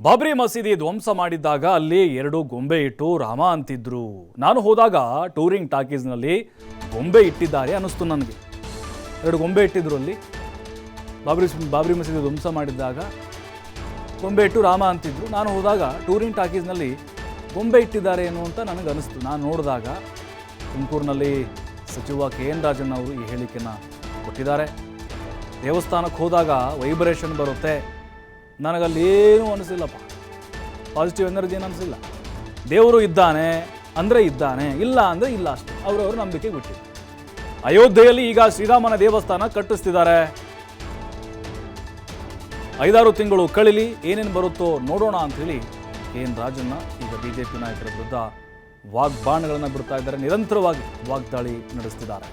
ಬಾಬ್ರಿ ಮಸೀದಿ ಧ್ವಂಸ ಮಾಡಿದ್ದಾಗ ಅಲ್ಲಿ ಎರಡು ಗೊಂಬೆ ಇಟ್ಟು ರಾಮ ಅಂತಿದ್ರು. ನಾನು ಹೋದಾಗ ಟೂರಿಂಗ್ ಟಾಕೀಸ್ನಲ್ಲಿ ಗೊಂಬೆ ಇಟ್ಟಿದ್ದಾರೆ ಅನ್ನಿಸ್ತು ನನಗೆ. ಎರಡು ಗೊಂಬೆ ಇಟ್ಟಿದ್ರು ಅಲ್ಲಿ. ಬಾಬ್ರಿ ಬಾಬ್ರಿ ಮಸೀದಿ ಧ್ವಂಸ ಮಾಡಿದ್ದಾಗ ಗೊಂಬೆ ಇಟ್ಟು ರಾಮ ಅಂತಿದ್ರು. ನಾನು ಹೋದಾಗ ಟೂರಿಂಗ್ ಟಾಕೀಸ್ನಲ್ಲಿ ಗೊಂಬೆ ಇಟ್ಟಿದ್ದಾರೆ ಏನು ಅಂತ ನನಗೆ ಅನಿಸ್ತು ನಾನು ನೋಡಿದಾಗ ತುಮಕೂರಿನಲ್ಲಿ ಸಚಿವ ಕೆ ಎನ್ ರಾಜನ್ ಅವರು ಈ ಹೇಳಿಕೆನ ಕೊಟ್ಟಿದ್ದಾರೆ. ದೇವಸ್ಥಾನಕ್ಕೆ ಹೋದಾಗ ವೈಬ್ರೇಷನ್ ಬರುತ್ತೆ. ನನಗಲ್ಲಿ ಏನೂ ಅನಿಸಿಲ್ಲಪ್ಪ. ಪಾಸಿಟಿವ್ ಎನರ್ಜಿ ಏನು ಅನಿಸಿಲ್ಲ. ದೇವರು ಇದ್ದಾನೆ ಅಂದರೆ ಇದ್ದಾನೆ ಇಲ್ಲ ಅಂದರೆ ಇಲ್ಲ ಅಷ್ಟೇ. ಅವರವರು ನಂಬಿಕೆ ಬಿಟ್ಟಿದ್ದು ಅಯೋಧ್ಯೆಯಲ್ಲಿ ಈಗ ಶ್ರೀರಾಮನ ದೇವಸ್ಥಾನ ಕಟ್ಟಿಸ್ತಿದ್ದಾರೆ. ಐದಾರು ತಿಂಗಳು ಕಳಿಲಿ ಏನೇನು ಬರುತ್ತೋ ನೋಡೋಣ ಅಂಥೇಳಿ ಕೆ ಎನ್ ರಾಜನ್ನ ಈಗ ಬಿ ಜೆ ಪಿ ನಾಯಕರ ವಿರುದ್ಧ ವಾಗ್ಬಾಣಗಳನ್ನು ಬಿಡ್ತಾ ಇದ್ದಾರೆ. ನಿರಂತರವಾಗಿ ವಾಗ್ದಾಳಿ ನಡೆಸ್ತಿದ್ದಾರೆ.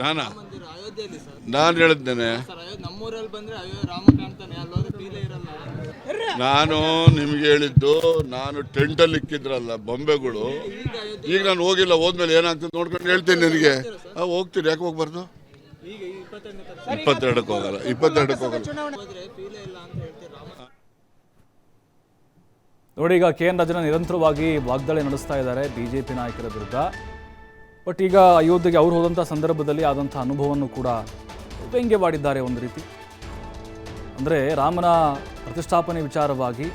ನಾನು? ಹೇಳಿದ್ದೇನೆ ನಾನಾ ಹೇಳಿದ್ದೇನೆ. ನಿಮ್ಗೆ ಹೇಳಿದ್ದು ನಾನು ಟೆಂಟಲ್ಲಿ ಇಕ್ಕಿದ್ರಲ್ಲ ಬೊಂಬೆಗಳು. ಈಗ ನಾನು ಹೋಗಿಲ್ಲ ಹೋದ್ಮೇಲೆ ಏನಾಗ್ತದೆ ನೋಡ್ಕೊಂಡು ಹೇಳ್ತೀನಿ ನಿನಗೆ. ಹೋಗ್ತೀರಿ ಹೋಗ್ತೀನಿ ಯಾಕೆ ಹೋಗ್ಬಾರ್ದು? ಇಪ್ಪತ್ತೆರಡಕ್ಕೆ ಹೋಗಲ್ಲ ಇಪ್ಪತ್ತೆರಡಕ್ಕೆ ಹೋಗಲ್ಲ ಹೋದ್ರೆ ಫೀಲೇ ಇಲ್ಲ ಅಂತ ಹೇಳ್ತೀರಿ ರಾಮ ನೋಡಿ, ಈಗ ಕೆ ಎನ್ ರಾಜನ ನಿರಂತರವಾಗಿ ವಾಗ್ದಾಳಿ ನಡೆಸ್ತಾ ಇದ್ದಾರೆ ಬಿ ಜೆ ಪಿ ನಾಯಕರ ವಿರುದ್ಧ. ಬಟ್ ಈಗ ಅಯೋಧ್ಯೆಗೆ ಅವ್ರು ಹೋದಂಥ ಸಂದರ್ಭದಲ್ಲಿ ಆದಂಥ ಅನುಭವವನ್ನು ಕೂಡ ವ್ಯಂಗ್ಯವಾಡಿದ್ದಾರೆ ಒಂದು ರೀತಿ. ಅಂದರೆ ರಾಮನ ಪ್ರತಿಷ್ಠಾಪನೆ ವಿಚಾರವಾಗಿ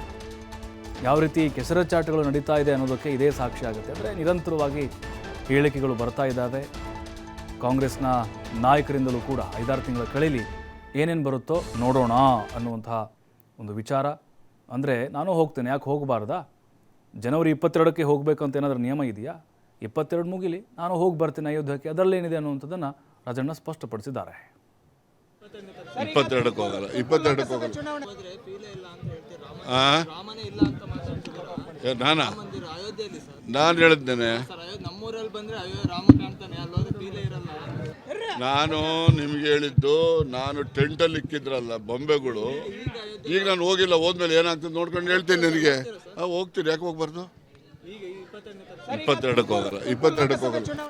ಯಾವ ರೀತಿ ಕೆಸರಚಾಟಗಳು ನಡೀತಾ ಇದೆ ಅನ್ನೋದಕ್ಕೆ ಇದೇ ಸಾಕ್ಷಿ ಆಗುತ್ತೆ. ಅಂದರೆ ನಿರಂತರವಾಗಿ ಹೇಳಿಕೆಗಳು ಬರ್ತಾ ಇದ್ದಾವೆ. ಕಾಂಗ್ರೆಸ್ನ ನಾಯಕರಿಂದಲೂ ಕೂಡ ಐದಾರು ತಿಂಗಳ ಕಳೀಲಿ ಏನೇನು ಬರುತ್ತೋ ನೋಡೋಣ ಅನ್ನುವಂತಹ ಒಂದು ವಿಚಾರ. ಅಂದರೆ ನಾನು ಹೋಗ್ತೇನೆ ಯಾಕೆ ಹೋಗಬಾರ್ದಾ? ಜನವರಿ ಇಪ್ಪತ್ತೆರಡಕ್ಕೆ ಹೋಗಬೇಕು ಅಂತ ಏನಾದರೂ ನಿಯಮ ಇದೆಯಾ? ಇಪ್ಪತ್ತೆರಡು ಮುಗಿಲಿ ನಾನು ಹೋಗಿ ಬರ್ತೀನಿ ಅಯೋಧ್ಯಕ್ಕೆ ಅದರಲ್ಲೇನಿದೆ ಅನ್ನುವಂಥದ್ದನ್ನು ರಾಜಣ್ಣ ಸ್ಪಷ್ಟಪಡಿಸಿದ್ದಾರೆ. ಇಪ್ಪತ್ತೆರಡಕ್ಕೆ ಹೋಗಲ್ಲ ಇಪ್ಪತ್ತೆರಡಕ್ಕೆ ಹೋಗಲ್ಲ. ನಾನಾ? ಮಂದಿರ ಅಯೋಧ್ಯೆಯಲ್ಲಿ ಸರ್. ನಾನು ಹೇಳಿದ್ದೇನೆ. ನಾನು ನಿಮ್ಗೆ ಹೇಳಿದ್ದು ನಾನು ಟೆಂಟಲ್ಲಿ ಇಕ್ಕಿದ್ರಲ್ಲ ಬೊಂಬೆಗಳು. ಈಗ ನಾನು ಹೋಗಿಲ್ಲ ಹೋದ್ಮೇಲೆ ಏನಾಗ್ತದೆ ನೋಡ್ಕೊಂಡು ಹೇಳ್ತೀನಿ ನಿನಗೆ. ಹೋಗ್ತೀರಿ ಹೋಗ್ತೀನಿ ಯಾಕೆ ಹೋಗ್ಬಾರ್ದು? ಇಪ್ಪತ್ತೆರಡಕ್ಕೆ ಹೋಗಲ್ಲ ಇಪ್ಪತ್ತೆರಡಕ್ಕೆ ಹೋಗಲ್ಲ.